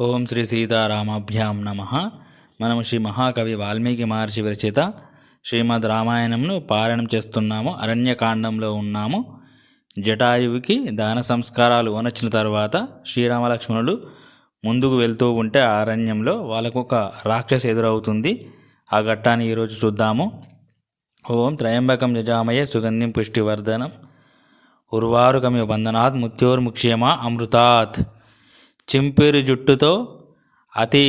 ఓం శ్రీ సీతారామాభ్యాం నమ. మనము శ్రీ మహాకవి వాల్మీకి మహర్షి విరచిత శ్రీమద్ రామాయణంను పారాయణం చేస్తున్నాము అరణ్యకాండంలో ఉన్నాము. జటాయువుకి దాన సంస్కారాలు వనొచ్చిన తర్వాత శ్రీరామలక్ష్మణులు ముందుకు వెళ్తూ ఉంటే ఆ అరణ్యంలో వాళ్ళకు ఒక రాక్షస ఎదురవుతుంది. ఆ ఘట్టాన్ని ఈరోజు చూద్దాము. ఓం త్రయంబకం నిజామయ సుగంధిం పుష్టివర్ధనం. ఉర్వారుకమి బంధనాత్ ముత్యోర్ముక్ష్యమా అమృతాత్. చింపిరి జుట్టుతో అతి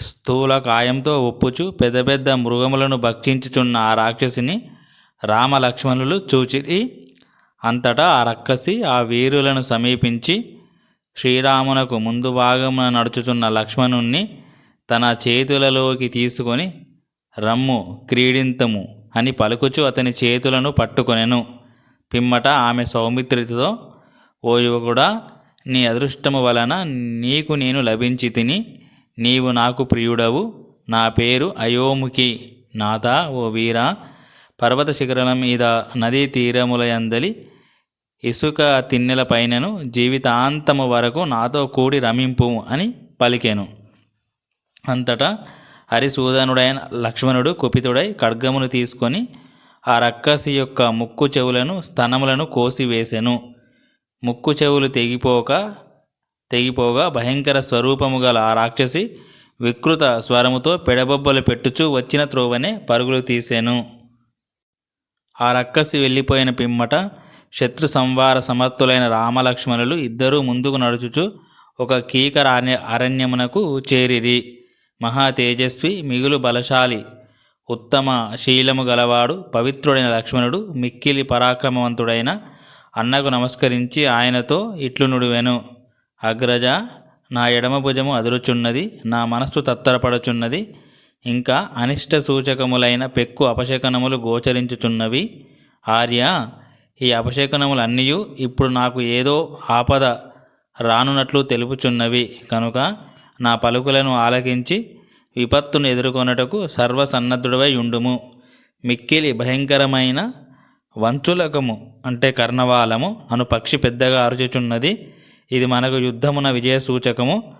స్థూల కాయంతో ఒప్పుచు పెద్ద పెద్ద మృగములను భక్షించుచున్న ఆ రాక్షసిని రామలక్ష్మణులు చూచిరి. అంతటా ఆ రక్కసి ఆ వీరులను సమీపించి శ్రీరామునకు ముందు భాగమున నడుచుతున్న లక్ష్మణుణ్ణి తన చేతులలోకి తీసుకొని రమ్ము క్రీడింతము అని పలుకుచు అతని చేతులను పట్టుకొనెను. పిమ్మట ఆమె సౌమిత్రితో ఓ యువకుడా నీ అదృష్టము వలన నీకు నేను లభించి తిని నీవు నాకు ప్రియుడవు. నా పేరు అయోముఖి నాథ ఓ వీర. పర్వత శిఖరాల మీద నదీ తీరములయందలి ఇసుక తిన్నెల పైనను జీవితాంతము వరకు నాతో కూడి రమింపు అని పలికెను. అంతటా హరిసూదనుడైన లక్ష్మణుడు కుపితుడై ఖడ్గమును తీసుకొని ఆ రక్కసి యొక్క ముక్కు చెవులను స్తనములను కోసివేసెను. ముక్కు చెవులు తెగిపోక తెగిపోగా భయంకర స్వరూపము గల ఆ రాక్షసి వికృత స్వరముతో పెడబొబ్బలు పెట్టుచూ వచ్చిన త్రోవనే పరుగులు తీసెను. ఆ రక్కసి వెళ్ళిపోయిన పిమ్మట శత్రు సంవార సమర్థులైన రామలక్ష్మణులు ఇద్దరూ ముందుకు నడుచుచు ఒక కీకర అరణ్యమునకు చేరిరి. మహా తేజస్వి మిగులు బలశాలి ఉత్తమ శీలము గలవాడు పవిత్రుడైన లక్ష్మణుడు మిక్కిలి పరాక్రమవంతుడైన అన్నకు నమస్కరించి ఆయనతో ఇట్లు నుడివెను. అగ్రజ నా ఎడమ భుజము అదురుచున్నది నా మనస్సు తత్తరపడుచున్నది ఇంకా అనిష్ట సూచకములైన పెక్కు అపశకనములు గోచరించుచున్నవి. ఆర్య ఈ అపశకనములన్నీ ఇప్పుడు నాకు ఏదో ఆపద రానున్నట్లు తెలుపుచున్నవి. కనుక నా పలుకులను ఆలకించి విపత్తును ఎదుర్కొనుటకు సర్వసన్నద్ధుడవై ఉండుము. మిక్కిలి భయంకరమైన వంచులకము అంటే కర్ణవాలము అను పక్షి పెద్దగా అరుచుచున్నది. ఇది మనకు యుద్ధమున విజయ సూచకము.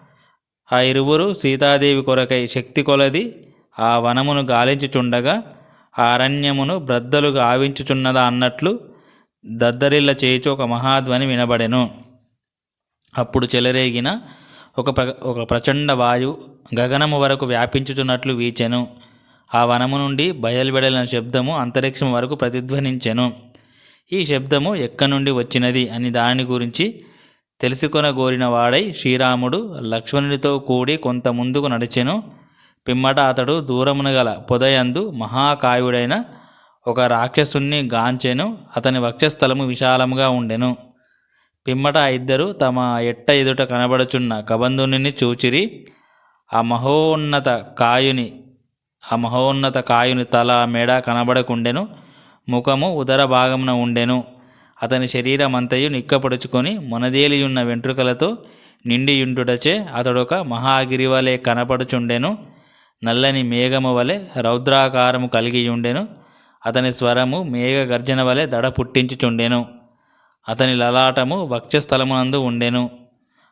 ఆ ఇరువురు సీతాదేవి కొరకై శక్తి కొలది ఆ వనమును గాలించుచుండగా ఆ అరణ్యమును బ్రద్దలుగా ఆవించుచున్నదా అన్నట్లు దద్దరిల్ల చేయిచు ఒక మహాధ్వని వినబడెను. అప్పుడు చెలరేగిన ఒక ప్ర ఒక ప్రచండ వాయు గగనము వరకు వ్యాపించుచున్నట్లు వీచెను. ఆ వనము నుండి బయలువెడలిన శబ్దము అంతరిక్షం వరకు ప్రతిధ్వనించెను. ఈ శబ్దము ఎక్కడి నుండి వచ్చినది అని దాని గురించి తెలుసుకొనగోరిన వాడై శ్రీరాముడు లక్ష్మణుడితో కూడి కొంత ముందుకు నడిచెను. పిమ్మట అతడు దూరమున గల పొదయందు మహాకాయుడైన ఒక రాక్షసుణ్ణి గాంచెను. అతని వక్షస్థలము విశాలముగా ఉండెను. పిమ్మట ఇద్దరు తమ ఎట్ట ఎదుట కనబడుచున్న కబంధుని చూచిరి. ఆ మహోన్నత కాయుని ఆ మహోన్నత కాయుని తల మెడ కనబడకుండెను ముఖము ఉదర భాగమున ఉండెను. అతని శరీరమంతయు నిక్కపడుచుకొని మొనదేలియున్న వెంట్రుకలతో నిండియుండుటచే అతడొక మహాగిరివలే కనపడుచుండెను. నల్లని మేఘము వలె రౌద్రాకారము కలిగియుండెను. అతని స్వరము మేఘ గర్జన వలె దడ పుట్టించుచుండెను. అతని లలాటము వక్షస్థలమునందు ఉండెను.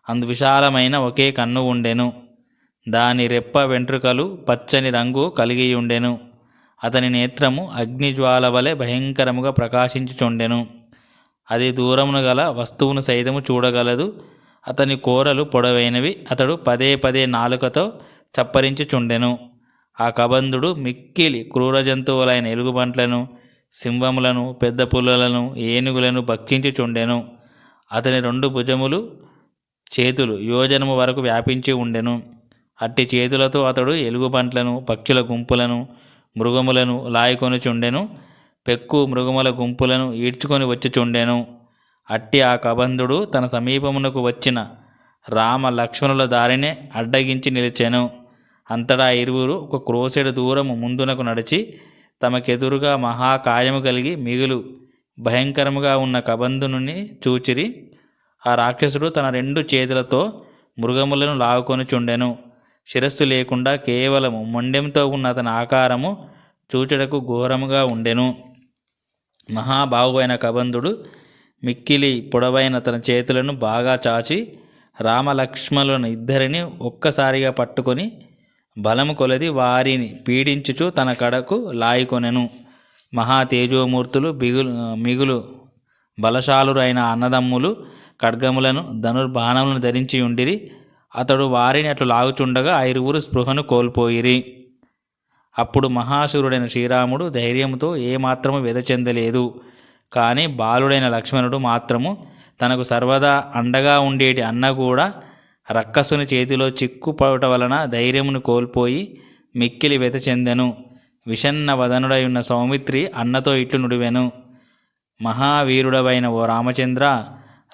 అందు విశాలమైన ఒకే కన్ను ఉండెను. దాని రెప్ప వెంట్రుకలు పచ్చని రంగు కలిగి ఉండెను అతని నేత్రము అగ్నిజ్వాల వలె భయంకరముగా ప్రకాశించుచుండెను. అది దూరమును గల వస్తువును సైతము చూడగలదు. అతని కోరలు పొడవైనవి. అతడు పదే పదే నాలుకతో చప్పరించుచుండెను. ఆ కబంధుడు మిక్కిలి క్రూర జంతువులైన ఎలుగుబంట్లను సింహములను పెద్ద పుల్లలను ఏనుగులను భక్షించుచుండెను. అతని రెండు భుజములు చేతులు యోజనము వరకు వ్యాపించి ఉండెను. అట్టి చేతులతో అతడు ఎలుగుబంట్లను పక్షుల గుంపులను మృగములను లాయకొనుచుండెను. పెక్కు మృగముల గుంపులను ఈడ్చుకొని వచ్చుచుండెను. అట్టి ఆ కబంధుడు తన సమీపమునకు వచ్చిన రామ లక్ష్మణుల దారిని అడ్డగించి నిలిచెను. అంతటా ఇరువురు ఒక క్రోసెడు దూరము ముందునకు నడిచి తమకెదురుగా మహాకాయము కలిగి మిగులు భయంకరముగా ఉన్న కబంధుని చూచిరి. ఆ రాక్షసుడు తన రెండు చేతులతో మృగములను లాగుకొని చుండెను శిరస్సు లేకుండా కేవలము మొండెంతో ఉన్న అతని ఆకారము చూచుటకు ఘోరముగా ఉండెను. మహాబాహువైన కబంధుడు మిక్కిలి పొడవైన తన చేతులను బాగా చాచి రామలక్ష్మణులను ఇద్దరిని ఒక్కసారిగా పట్టుకొని బలము కొలది వారిని పీడించుచు తన కడకు లాయికొనెను. మహా తేజోమూర్తులు బిగులు మిగులు బలశాలురైన అన్నదమ్ములు ఖడ్గములను ధనుర్బాణములను ధరించి ఉండిరి. అతడు వారిని అట్లు లాగుచుండగా ఐరువురు స్పృహను కోల్పోయిరి. అప్పుడు మహాసురుడైన శ్రీరాముడు ధైర్యంతో ఏమాత్రము చెందలేదు. కానీ బాలుడైన లక్ష్మణుడు మాత్రము తనకు సర్వదా అండగా ఉండేటి అన్న కూడా రక్కసుని చేతిలో చిక్కుపడట వలన ధైర్యమును కోల్పోయి మిక్కిలి చెందెను. విషన్న వదనుడై ఉన్న సౌమిత్రి అన్నతో ఇట్లు నుడివెను. మహావీరుడవైన ఓ రామచంద్ర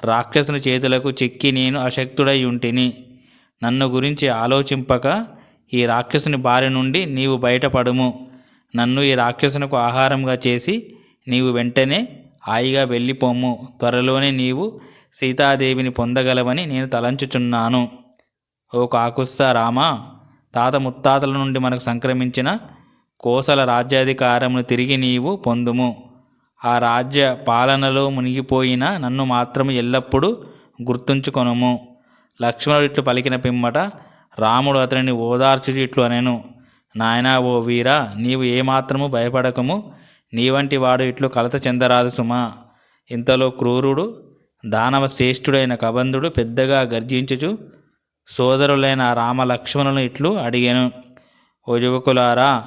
రాక్షసుని చేతులకు చిక్కి నేను అశక్తుడై ఉంటిని. నన్ను గురించి ఆలోచింపక ఈ రాక్షసుని బారి నుండి నీవు బయటపడుము. నన్ను ఈ రాక్షసునకు ఆహారంగా చేసి నీవు వెంటనే హాయిగా వెళ్ళిపోము. త్వరలోనే నీవు సీతాదేవిని పొందగలవని నేను తలంచుచున్నాను. ఓ కాకుస్స రామా తాత ముత్తాతల నుండి మనకు సంక్రమించిన కోసల రాజ్యాధికారమును తిరిగి నీవు పొందుము. ఆ రాజ్య పాలనలో మునిగిపోయిన నన్ను మాత్రం ఎల్లప్పుడూ గుర్తుంచుకొనుము. లక్ష్మణుడు ఇట్లు పలికిన పిమ్మట రాముడు అతనిని ఓదార్చుచు ఇట్లు అనెను. నాయనా ఓ వీరా నీవు ఏమాత్రము భయపడకము. నీ వంటి వాడు ఇట్లు కలత చెందరాదు సుమా. ఇంతలో క్రూరుడు దానవ శ్రేష్ఠుడైన కబంధుడు పెద్దగా గర్జించుచు సోదరులైన రామ లక్ష్మణులను ఇట్లు అడిగాను. ఓ యువకులారా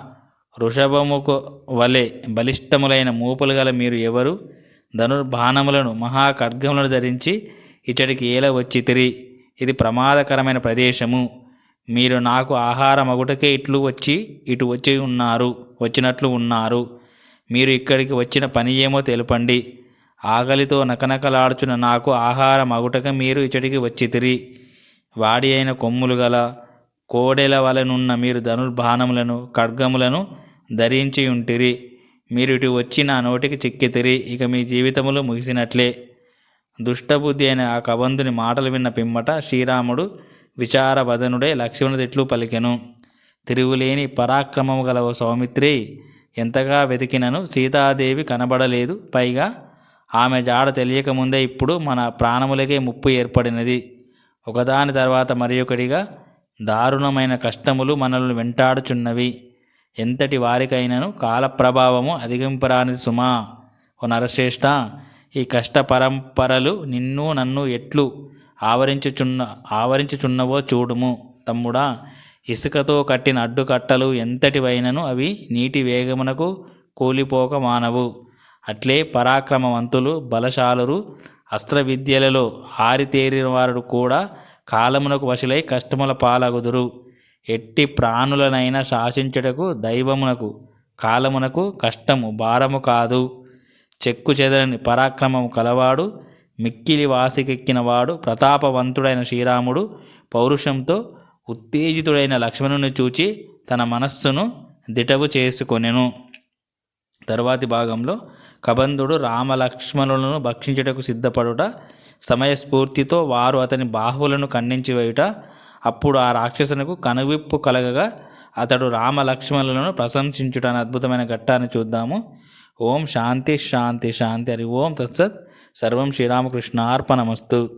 వృషభముకు వలె బలిష్టములైన మూపులు గల మీరు ఎవరు? ధనుర్బాణములను మహాఖడ్గములను ధరించి ఇచ్చడికి ఏల వచ్చి తిరి? ఇది ప్రమాదకరమైన ప్రదేశము. మీరు నాకు ఆహారం అగుటకే ఇట్లు వచ్చి ఇటు వచ్చి ఉన్నారు వచ్చినట్లు ఉన్నారు. మీరు ఇక్కడికి వచ్చిన పని ఏమో తెలుపండి. ఆకలితో నకనకలాడుచున్న నాకు ఆహారం అగుటక మీరు ఇచ్చడికి వచ్చితిరి. వాడి అయిన కొమ్ములు గల కోడెల వలనున్న మీరు ధనుర్బాణములను ఖడ్గములను ధరించి ఉంటిరి. మీరు ఇటు వచ్చి నా నోటికి చిక్కితిరి. ఇక మీ జీవితములు ముగిసినట్లే. దుష్టబుద్ధి అయిన ఆ కబంధుని మాటలు విన్న పిమ్మట శ్రీరాముడు విచారవదనుడే లక్ష్మణుడిట్లు పలికెను. తిరుగులేని పరాక్రమము గల ఓ సౌమిత్రి ఎంతగా వెతికినను సీతాదేవి కనబడలేదు. పైగా ఆమె జాడ తెలియకముందే ఇప్పుడు మన ప్రాణములకే ముప్పు ఏర్పడినది. ఒకదాని తర్వాత మరి ఒకటిగా దారుణమైన కష్టములు మనల్ని వెంటాడుచున్నవి. ఎంతటి వారికైనను కాలప్రభావము అధిగంపరానిది సుమా. ఓ నరశ్రేష్ఠ ఈ కష్ట పరంపరలు నిన్ను నన్ను ఎట్లు ఆవరించుచున్న ఆవరించుచున్నవో చూడుము తమ్ముడా. ఇసుకతో కట్టిన అడ్డుకట్టలు ఎంతటివైనను అవి నీటి వేగమునకు కూలిపోక మానవు. అట్లే పరాక్రమవంతులు బలశాలురు అస్త్ర విద్యలలో ఆరితేరిన వారు కూడా కాలమునకు వశులై కష్టముల పాలగుదురు. ఎట్టి ప్రాణులనైనా శాసించుటకు దైవమునకు కాలమునకు కష్టము భారము కాదు. చెక్కు చెదరని పరాక్రమము కలవాడు మిక్కిలి వాసికెక్కినవాడు ప్రతాపవంతుడైన శ్రీరాముడు పౌరుషంతో ఉత్తేజితుడైన లక్ష్మణుని చూచి తన మనస్సును దిటవు చేసుకొనెను. తరువాతి భాగంలో కబంధుడు రామలక్ష్మణులను భక్షించుటకు సిద్ధపడుట సమయస్ఫూర్తితో వారు అతని బాహువులను ఖండించి వేయుట అప్పుడు ఆ రాక్షసునకు కనువిప్పు కలగగా అతడు రామలక్ష్మణులను ప్రశంసించుట అనే అద్భుతమైన ఘట్టాన్ని చూద్దాము. ஓம் சாந்தி ஷாந்தி ஷாந்தி ஹரி ஓம் தத்சத். சர்வம் ஸ்ரீராமகிருஷ்ணார்ப்பணமஸ்து